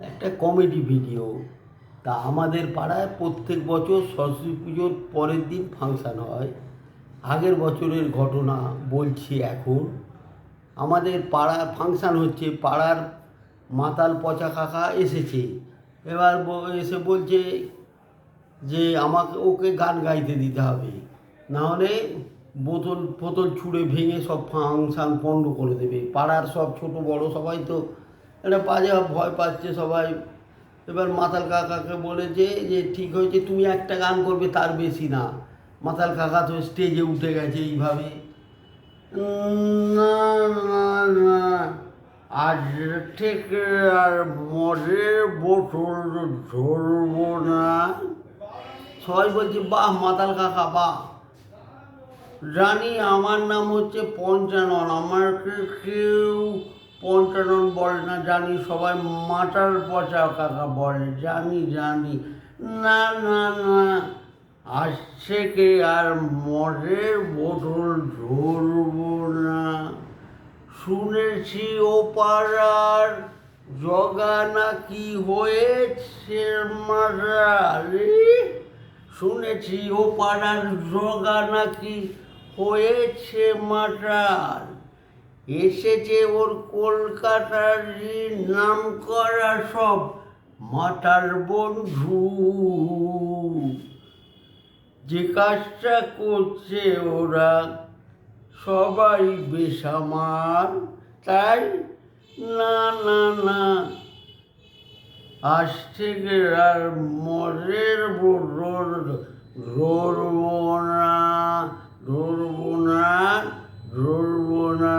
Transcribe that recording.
একটা comedy video তা আমাদের পাড়ায় প্রত্যেক বছর সরস্বতী পুজোর পরের দিন ফাংশান হয়। আগের বছরের ঘটনা বলছি এখন। আমাদের পাড়ায় ফাংশান হচ্ছে, পাড়ার মাতাল পচা কাকা এসেছে। এবার এসে বলছে যে আমাকে, ওকে গান গাইতে দিতে হবে। না হলে বোতল ফোতল ছুঁড়ে ভেঙে সব ফাংশান পণ্ড করে দেবে। পাড়ার সব ছোট বড় সবাই তো একটা বাজে ভয় পাচ্ছে সবাই। এবার মাতাল কাকাকে বলেছে যে, ঠিক হয়েছে, তুমি একটা গান করবে, তার বেশি না। মাতাল কাকা তো স্টেজে উঠে গেছে এইভাবে। না না আজ থেকে আর মদের বোতল ধরবো না। সবাই বলছে, বাহ, মাতাল কাকা, বাহ। জানি আমার নাম হচ্ছে পঞ্চানন। আমাকে কেউ পঞ্চানন বলে না জানি, সবাই মাটার পচা কাকা বলে, জানি জানি। না না না, আসছে কে আর মদের বোতল ধরবো না। শুনেছি ও পাড়ার জগা না নাকি হয়েছে মারালি শুনেছি ও পাড়ার জগা নাকি হয়েছে মাটার এসেছে ওর কলকাতার নাম করা সব মাটার বন্ধু। যে কাজটা করছে ওরা সবাই বেসামার তাই না না না, আজ থেকে আর বোতল ধরবো না ধরবো না ধরবো না।